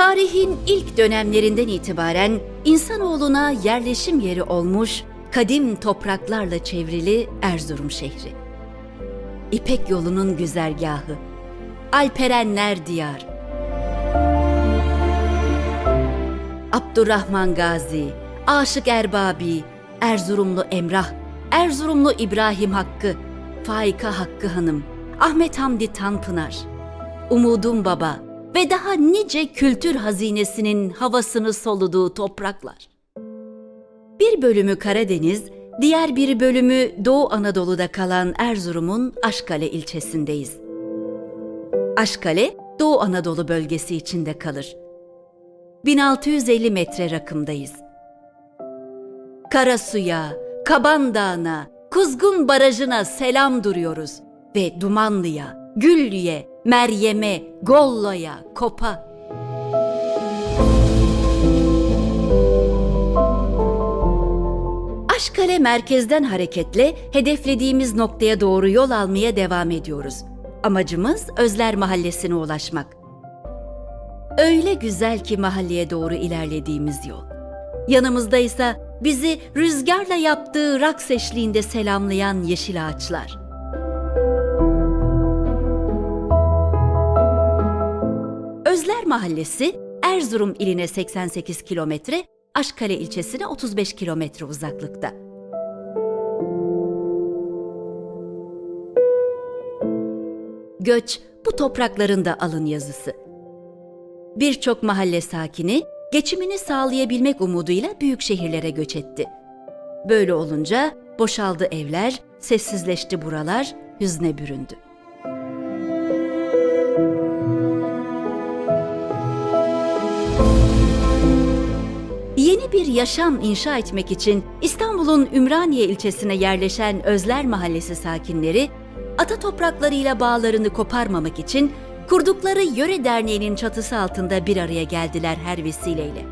Tarihin ilk dönemlerinden itibaren insanoğluna yerleşim yeri olmuş kadim topraklarla çevrili Erzurum şehri. İpek yolunun güzergahı, Alperenler diyar. Abdurrahman Gazi, Aşık Erbabi, Erzurumlu Emrah, Erzurumlu İbrahim Hakkı, Faika Hakkı Hanım, Ahmet Hamdi Tanpınar, Umudum Baba ve daha nice kültür hazinesinin havasını soluduğu topraklar. Bir bölümü Karadeniz, diğer bir bölümü Doğu Anadolu'da kalan Erzurum'un Aşkale ilçesindeyiz. Aşkale, Doğu Anadolu bölgesi içinde kalır. 1650 metre rakımdayız. Karasu'ya, Kaban Dağı'na, Kuzgun Barajı'na selam duruyoruz ve Dumanlı'ya, Güllü'ye, Meryem'e, Gollo'ya, Kop'a. Aşkale merkezden hareketle hedeflediğimiz noktaya doğru yol almaya devam ediyoruz. Amacımız Özler Mahallesi'ne ulaşmak. Öyle güzel ki mahalleye doğru ilerlediğimiz yol. Yanımızda ise bizi rüzgarla yaptığı raks eşliğinde selamlayan yeşil ağaçlar. Özler Mahallesi Erzurum iline 88 kilometre, Aşkale ilçesine 35 kilometre uzaklıkta. Göç bu toprakların da alın yazısı. Birçok mahalle sakini geçimini sağlayabilmek umuduyla büyük şehirlere göç etti. Böyle olunca boşaldı evler, sessizleşti buralar, hüzne büründü. Yaşam inşa etmek için İstanbul'un Ümraniye ilçesine yerleşen Özler Mahallesi sakinleri, ata topraklarıyla bağlarını koparmamak için kurdukları Yöre Derneği'nin çatısı altında bir araya geldiler her vesileyle.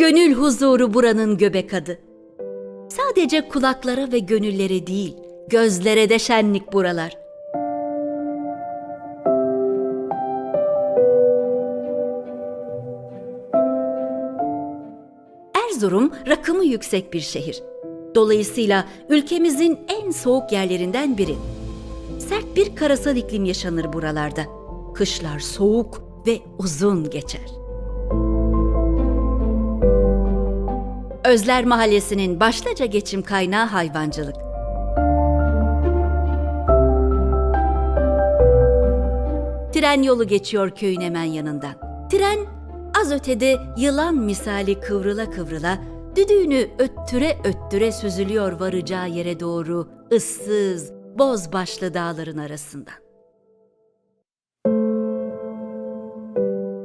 Gönül huzuru buranın göbek adı. Sadece kulaklara ve gönüllere değil, gözlere de şenlik buralar. Erzurum rakımı yüksek bir şehir. Dolayısıyla ülkemizin en soğuk yerlerinden biri. Sert bir karasal iklim yaşanır buralarda. Kışlar soğuk ve uzun geçer. Özler Mahallesi'nin başlıca geçim kaynağı hayvancılık. Tren yolu geçiyor köyün hemen yanından. Tren az ötede yılan misali kıvrıla kıvrıla düdüğünü öttüre öttüre süzülüyor varacağı yere doğru ıssız, boz başlı dağların arasından.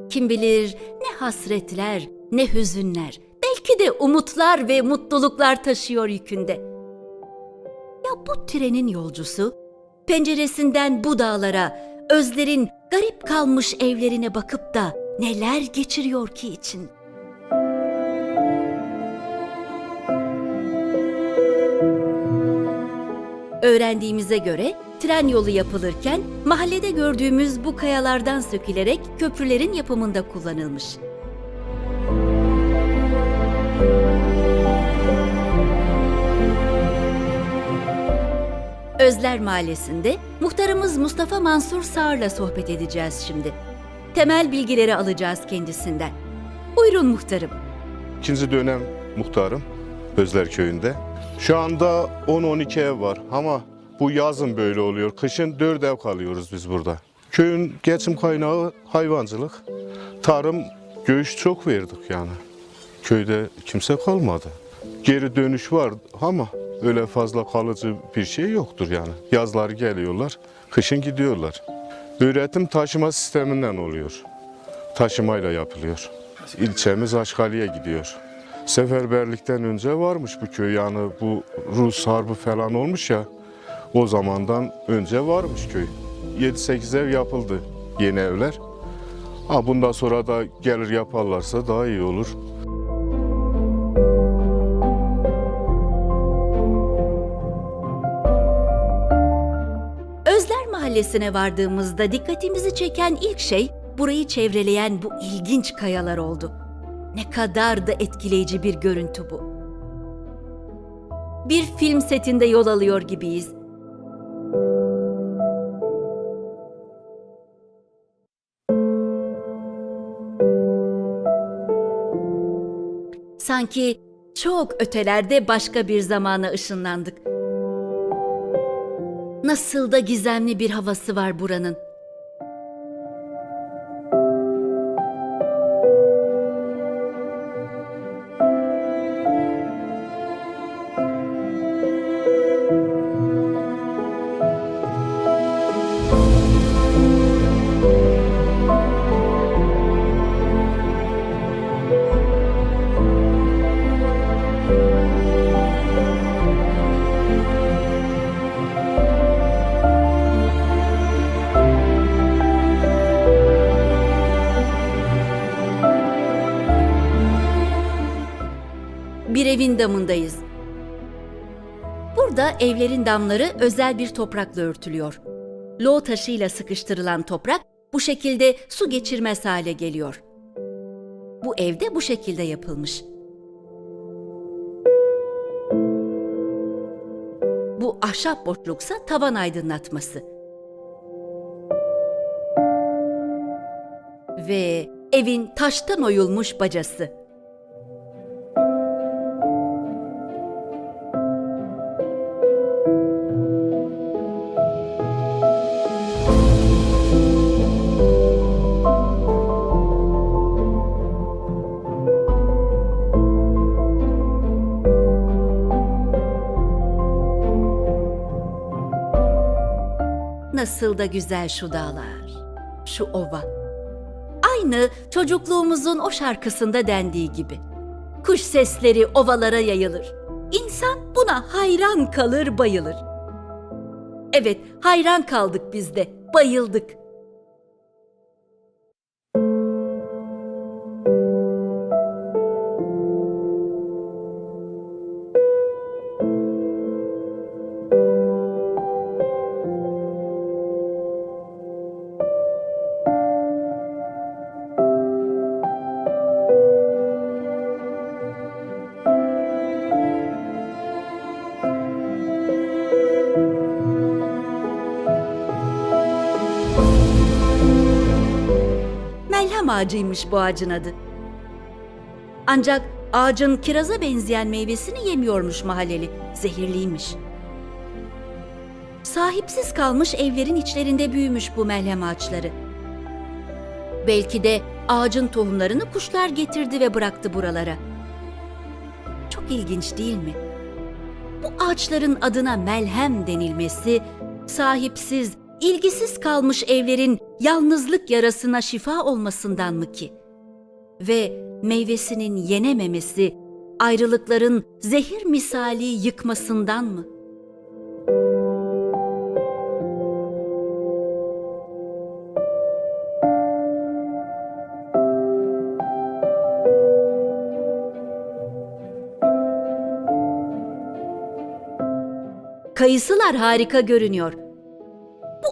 Kim bilir ne hasretler, ne hüzünler, belki de umutlar ve mutluluklar taşıyor yükünde. Ya bu trenin yolcusu penceresinden bu dağlara, özlerin garip kalmış evlerine bakıp da neler geçiriyor ki için? Öğrendiğimize göre tren yolu yapılırken mahallede gördüğümüz bu kayalardan sökülerek köprülerin yapımında kullanılmış. Özler Mahallesi'nde muhtarımız Mustafa Mansur Sağır'la sohbet edeceğiz şimdi. Temel bilgileri alacağız kendisinden. Buyurun muhtarım. İkinci dönem muhtarım Özler Köyü'nde. Şu anda 10-12 ev var ama bu yazın böyle oluyor. Kışın 4 ev kalıyoruz biz burada. Köyün geçim kaynağı hayvancılık. Tarım, göğüş çok verdik yani. Köyde kimse kalmadı. Geri dönüş var ama öyle fazla kalıcı bir şey yoktur yani. Yazları geliyorlar, kışın gidiyorlar. Üretim taşıma sisteminden oluyor. Taşımayla yapılıyor. İlçemiz Aşkali'ye gidiyor. Seferberlikten önce varmış bu köy yani bu Rus harbi falan olmuş ya o zamandan önce varmış köy. 7-8 ev yapıldı yeni evler. Ha bundan sonra da gelir yaparlarsa daha iyi olur. Mahallesi'ne vardığımızda dikkatimizi çeken ilk şey burayı çevreleyen bu ilginç kayalar oldu. Ne kadar da etkileyici bir görüntü bu. Bir film setinde yol alıyor gibiyiz. Sanki çok ötelerde başka bir zamana ışınlandık. Nasıl da gizemli bir havası var buranın. Bir evin damındayız. Burada evlerin damları özel bir toprakla örtülüyor. Loğ taşıyla sıkıştırılan toprak bu şekilde su geçirmez hale geliyor. Bu evde bu şekilde yapılmış. Bu ahşap boşluksa tavan aydınlatması. Ve evin taştan oyulmuş bacası. Nasıl da güzel şu dağlar, şu ova. Aynı çocukluğumuzun o şarkısında dendiği gibi. Kuş sesleri ovalara yayılır. İnsan buna hayran kalır, bayılır. Evet, hayran kaldık biz de, bayıldık. Ağacıymış bu ağacın adı. Ancak ağacın kiraza benzeyen meyvesini yemiyormuş mahalleli. Zehirliymiş. Sahipsiz kalmış evlerin içlerinde büyümüş bu melhem ağaçları. Belki de ağacın tohumlarını kuşlar getirdi ve bıraktı buralara. Çok ilginç değil mi? Bu ağaçların adına melhem denilmesi, sahipsiz, ilgisiz kalmış evlerin yalnızlık yarasına şifa olmasından mı ki? Ve meyvesinin yenememesi, ayrılıkların zehir misali yıkmasından mı? Kayısılar harika görünüyor.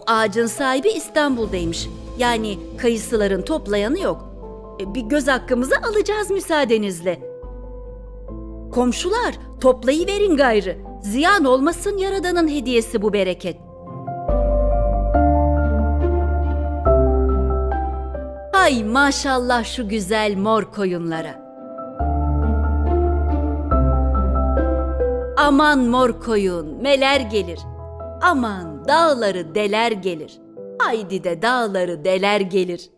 Bu ağacın sahibi İstanbul'daymış. Yani kayısıların toplayanı yok. E, Bir göz hakkımızı alacağız müsaadenizle. Komşular toplayıverin gayrı. Ziyan olmasın yaradanın hediyesi bu bereket. Ay maşallah şu güzel mor koyunlara. Aman mor koyun meler gelir. Aman dağları deler gelir. Haydi de dağları deler gelir.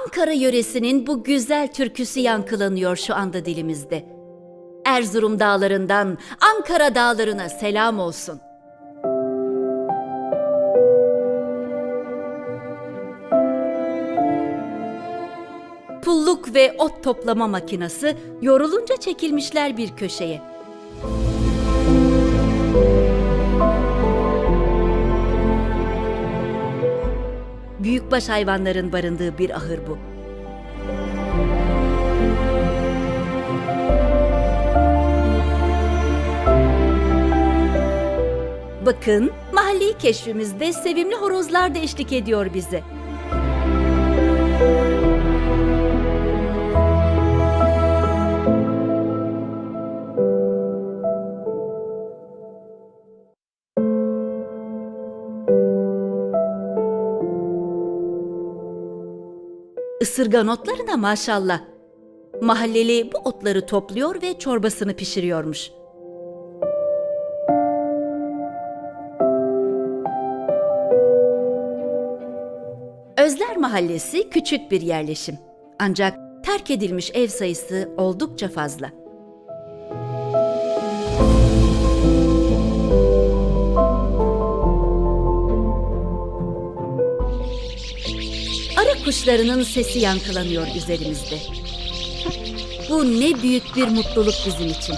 Ankara yöresinin bu güzel türküsü yankılanıyor şu anda dilimizde. Erzurum dağlarından Ankara dağlarına selam olsun. Pulluk ve ot toplama makinası yorulunca çekilmişler bir köşeye. Büyükbaş hayvanların barındığı bir ahır bu. Bakın, mahalli keşfimizde sevimli horozlar da eşlik ediyor bize. Isırgan otlarına maşallah. Mahalleli bu otları topluyor ve çorbasını pişiriyormuş. Özler Mahallesi küçük bir yerleşim. Ancak terk edilmiş ev sayısı oldukça fazla. Kuşlarının sesi yankılanıyor üzerimizde. Bu ne büyük bir mutluluk bizim için.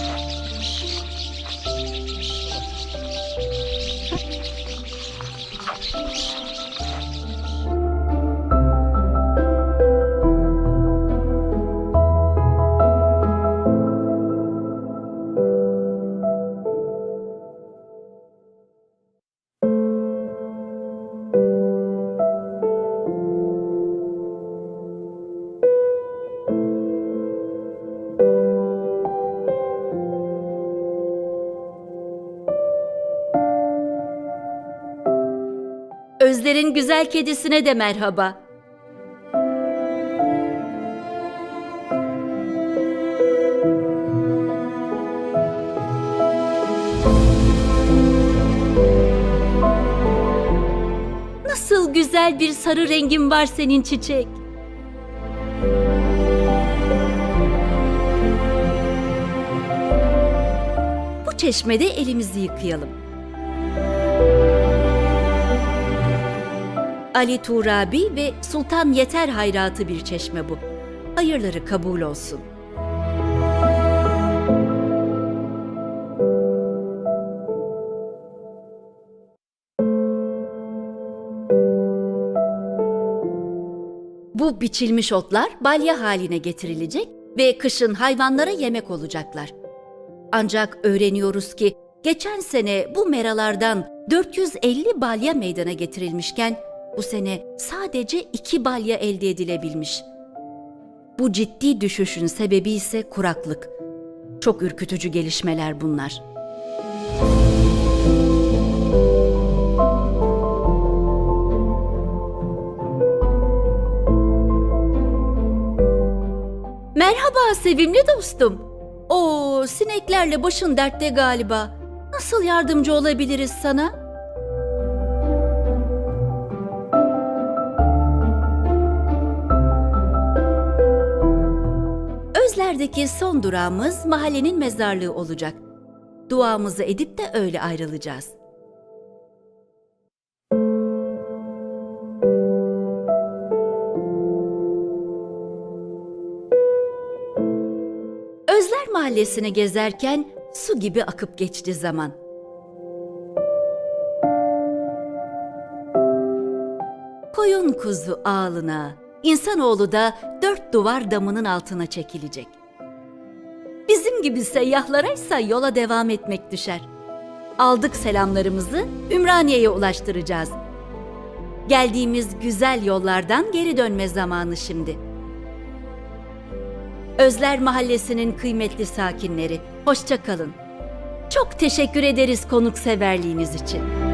Özler'in güzel kedisine de merhaba. Nasıl güzel bir sarı rengin var senin çiçek. Bu çeşmede elimizi yıkayalım. Ali Turabi ve Sultan Yeter hayratı bir çeşme bu. Hayırları kabul olsun. Bu biçilmiş otlar balya haline getirilecek ve kışın hayvanlara yemek olacaklar. Ancak öğreniyoruz ki geçen sene bu meralardan 450 balya meydana getirilmişken bu sene sadece iki balya elde edilebilmiş. Bu ciddi düşüşün sebebi ise kuraklık. Çok ürkütücü gelişmeler bunlar. Merhaba sevimli dostum. Oo, sineklerle başın dertte galiba. Nasıl yardımcı olabiliriz sana? Özler'deki son durağımız mahallenin mezarlığı olacak. Duamızı edip de öyle ayrılacağız. Özler Mahallesi'ni gezerken su gibi akıp geçti zaman. Koyun kuzu ağlına, insanoğlu da dört duvar damının altına çekilecek. Gibi seyyahlara ise yola devam etmek düşer. Aldık selamlarımızı Ümraniye'ye ulaştıracağız. Geldiğimiz güzel yollardan geri dönme zamanı şimdi. Özler Mahallesi'nin kıymetli sakinleri, hoşça kalın. Çok teşekkür ederiz konukseverliğiniz için.